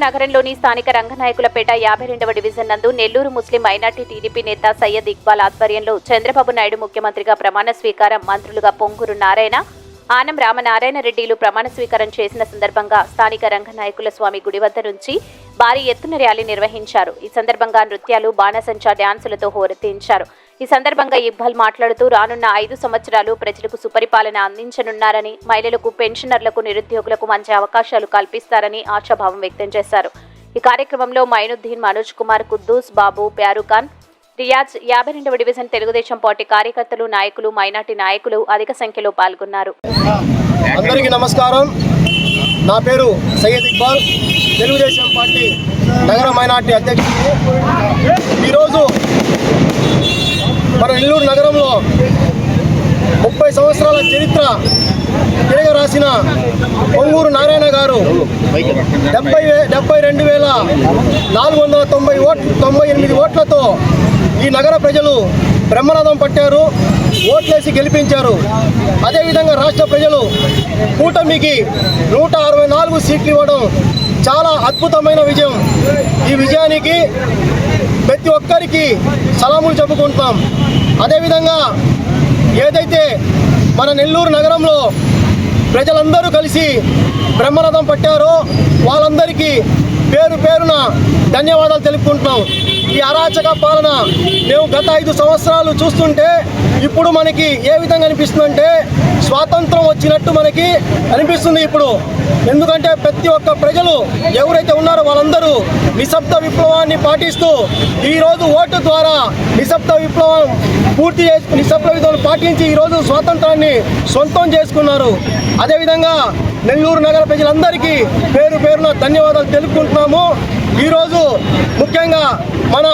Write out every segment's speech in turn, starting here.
నగరంలోని స్థానిక రంగనాయకులపేట యాభై రెండవ డివిజన్ నందు నెల్లూరు ముస్లిం మైనార్టీ టీడీపీ నేత సయ్యద్ ఇక్బాల్ ఆధ్వర్యంలో చంద్రబాబు నాయుడు ముఖ్యమంత్రిగా ప్రమాణ స్వీకారం మంత్రులుగా పొంగూరు నారాయణ ఆనం రామనారాయణ రెడ్డిలు ప్రమాణ స్వీకారం చేసిన సందర్భంగా స్థానిక రంగనాయకుల స్వామి గుడి వద్ద నుంచి భారీ ఎత్తున ర్యాలీ నిర్వహించారు. ఈ సందర్భంగా నృత్యాలు బాణసంచా డ్యాన్సులతో హోరెత్తించారు. ఈ సందర్భంగా ఇక్బాల్ మాట్లాడుతూ రానున్న ఐదు సంవత్సరాలు ప్రజలకు సుపరిపాలన అందించనున్నారని మహిళలకు పెన్షనర్లకు నిరుద్యోగులకు మంచి అవకాశాలు కల్పిస్తారని ఆశాభావం వ్యక్తం చేశారు. ఈ కార్యక్రమంలో మైనుద్దీన్ మనోజ్ కుమార్ కుద్దూస్ బాబు ప్యారుఖాన్ రియాజ్ యాభై రెండవ డివిజన్ తెలుగుదేశం పార్టీ కార్యకర్తలు నాయకులు మైనార్టీ నాయకులు అధిక సంఖ్యలో పాల్గొన్నారు. అందరికీ నమస్కారం. నా పేరు సయ్యద్ ఇక్బాల్. తెలుగుదేశం పార్టీ నగర మైనార్టీ అధ్యక్షుడు. ఈరోజు మన నెల్లూరు నగరంలో ముప్పై సంవత్సరాల చరిత్ర తిరగ రాసిన పొంగూరు నారాయణ గారు డెబ్బై డెబ్బై రెండు వేల నాలుగు వందల తొంభై ఓట్ తొంభై ఎనిమిది ఓట్లతో ఈ నగర ప్రజలు బ్రహ్మనాథం పట్టారు ఓట్లేసి గెలిపించారు. అదేవిధంగా రాష్ట్ర ప్రజలు కూటమికి నూట అరవై నాలుగు సీట్లు ఇవ్వడం చాలా అద్భుతమైన విజయం. ఈ విజయానికి ప్రతి ఒక్కరికి సలాములు చెప్పుకుంటాం. అదేవిధంగా ఏదైతే మన నెల్లూరు నగరంలో ప్రజలందరూ కలిసి బ్రహ్మరథం పట్టారో. వాళ్ళందరికీ పేరు పేరున ధన్యవాదాలు తెలుపుకుంటున్నాం. ఈ అరాచక పాలన మేము గత ఐదు సంవత్సరాలు చూస్తుంటే ఇప్పుడు మనకి ఏ విధంగా అనిపిస్తుందంటే స్వాతంత్రం వచ్చినట్టు మనకి అనిపిస్తుంది ఇప్పుడు. ఎందుకంటే ప్రతి ఒక్క ప్రజలు ఎవరైతే ఉన్నారో వాళ్ళందరూ నిశ్శబ్ద విప్లవాన్ని పాటిస్తూ ఈరోజు ఓటు ద్వారా నిశ్శబ్ద విప్లవం పూర్తి చేసి నిశ్శబ్ద విధులు పాటించి ఈరోజు స్వాతంత్రాన్ని సొంతం చేసుకున్నారు. అదేవిధంగా నెల్లూరు నగర ప్రజలందరికీ పేరు పేరున ధన్యవాదాలు తెలుపుకుంటున్నాము. ఈరోజు ముఖ్యంగా మన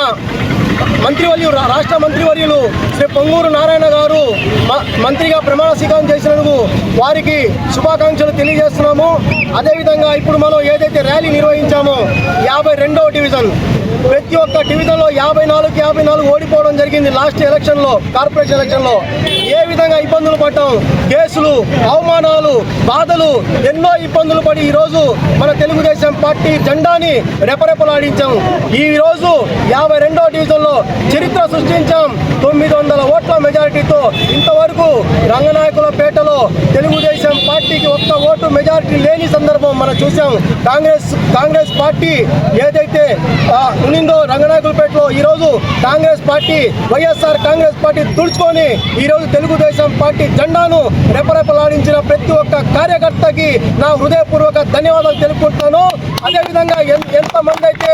మంత్రివర్యులు రా- రాష్ట్ర మంత్రివర్యులు శ్రీ పొంగూరు నారాయణ గారు మ- మంత్రిగా ప్రమాణ స్వీకారం చేసినందుకు వారికి శుభాకాంక్షలు తెలియజేస్తున్నాము. అదేవిధంగా ఇప్పుడు మనం ఏదైతే ర్యాలీ నిర్వహించామో యాభై రెండవ డివిజన్ ప్రతి ఒక్క డివిజన్లో యాభై నాలుగు యాభై నాలుగు ఓడిపోవడం జరిగింది లాస్ట్ ఎలక్షన్లో కార్పొరేషన్ ఎలక్షన్లో. ఏ విధంగా ఇబ్బందులు పడ్డాం? కేసులు అవమానాలు బాధలు ఎన్నో ఇబ్బందులు పడి ఈరోజు మన తెలుగుదేశం పార్టీ జెండాని రెపరెపలాడించాం. ఈ రోజు యాభై రెండో డివిజన్లో చరిత్ర సృష్టించాం. తొమ్మిది వందల ఓట్ల మెజారిటీతో ఇంతవరకు రంగనాయకులపేటలో తెలుగుదేశం పార్టీకి ఒక్క ఓటు మెజారిటీ లేని సందర్భం మనం చూసాం కాంగ్రెస్ కాంగ్రెస్ పార్టీ ఏదైతే ఉన్నిందో ఉన్నిందో రంగనాయకులపేటలో ఈరోజు Congress party YSR Congress party తుడుచుకొని ఈరోజు తెలుగుదేశం పార్టీ జెండాను రెపరెపలాడించిన ప్రతి ఒక్క కార్యకర్తకి నా హృదయపూర్వక ధన్యవాదాలు తెలుపుకుంటాను అదేవిధంగా ఎన్- ఎంతమంది అయితే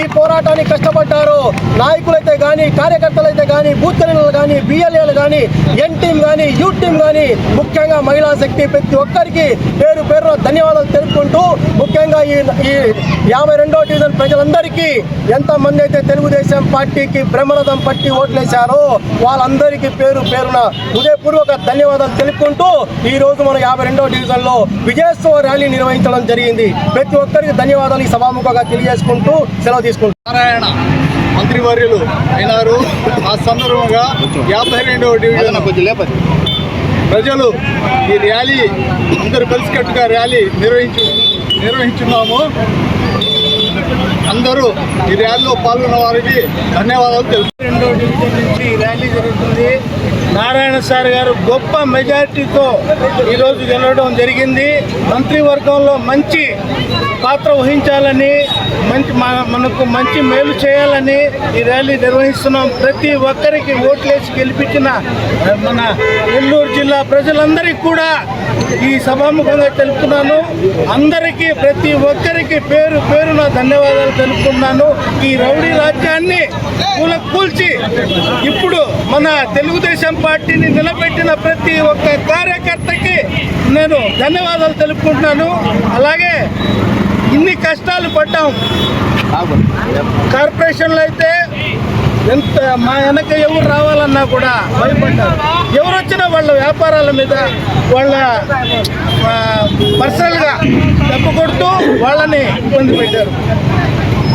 ఈ పోరాటానికి కష్టపడ్డారో. నాయకులైతే కానీ కార్యకర్తలైతే కానీ బూత్ కన్వీనర్లు కానీ బిఎల్ఏలు కానీ ఎన్ టీం కానీ యూ టీం కానీ ముఖ్యంగా మహిళా శక్తి ప్రతి ఒక్కరికి పేరు పేరున ధన్యవాదాలు తెలుపుకుంటూ ముఖ్యంగా ఈ ఈ యాభై రెండో డివిజన్ ప్రజలందరికీ ఎంతమంది అయితే తెలుగుదేశం పార్టీకి బ్రహ్మరథం పట్టి ఓట్లేశారో వాళ్ళందరికీ పేరు పేరున హృదయపూర్వక ధన్యవాదాలు తెలుపుకుంటూ ఈ రోజు మన యాభై రెండో డివిజన్లో విజయోత్సవ ర్యాలీ నిర్వహించడం జరిగింది. ప్రతి ఒక్కరికి ధన్యవాదాలు ఈ సభాముఖంగా తెలియజేసుకుంటూ సెలవు తీసుకుంటాం నారాయణ మంత్రివర్యులు అయినారు. ఆ సందర్భంగా యాభై రెండవ డివిజన్ ప్రజలు ఈ ర్యాలీ అందరూ కలిసికట్టుగా ర్యాలీ నిర్వహించు నిర్వహించున్నాము. అందరూ ఈ ర్యాలీలో పాల్గొన్న వారికి ధన్యవాదాలు తెలుపు రెండో డివిజన్ నుంచి ఈ ర్యాలీ జరుగుతుంది. నారాయణ సార్ గారు గొప్ప మెజారిటీతో ఈరోజు గెలవడం జరిగింది. మంత్రివర్గంలో మంచి పాత్ర వహించాలని మంచి మన- మనకు మంచి మేలు చేయాలని ఈ ర్యాలీ నిర్వహిస్తున్నాం. ప్రతి ఒక్కరికి ఓట్లేసి గెలిపించిన మన నెల్లూరు జిల్లా ప్రజలందరికీ కూడా ఈ సభాముఖంగా తెలుపుతున్నాను. అందరికీ ప్రతి ఒక్కరికి పేరు పేరున ధన్యవాదాలు తెలుపుతున్నాను. ఈ రౌడీ రాజ్యాన్ని కూల కూల్చి ఇప్పుడు మన తెలుగుదేశం పార్టీని నిలబెట్టిన ప్రతి ఒక్క కార్యకర్తకి నేను ధన్యవాదాలు తెలుపుకుంటున్నాను. అలాగే ఇన్ని కష్టాలు పడ్డాం. కార్పొరేషన్లో అయితే ఎంత మా వెనక ఎవరు రావాలన్నా కూడా భయపడ్డారు. ఎవరు వచ్చినా వాళ్ళ వ్యాపారాల మీద వాళ్ళ పర్సనల్గా దెబ్బ కొడుతూ వాళ్ళని ఇబ్బంది పెట్టారు.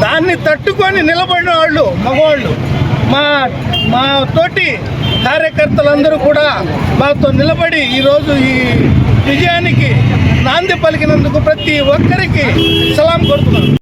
దాన్ని తట్టుకొని నిలబడిన వాళ్ళు మగవాళ్ళు. మా మా తోటి కార్యకర్తలందరూ కూడా మాతో నిలబడి ఈరోజు ఈ విజయానికి నాంది పలికినందుకు ప్రతి ఒక్కరికి సలాం కోరుతున్నాను.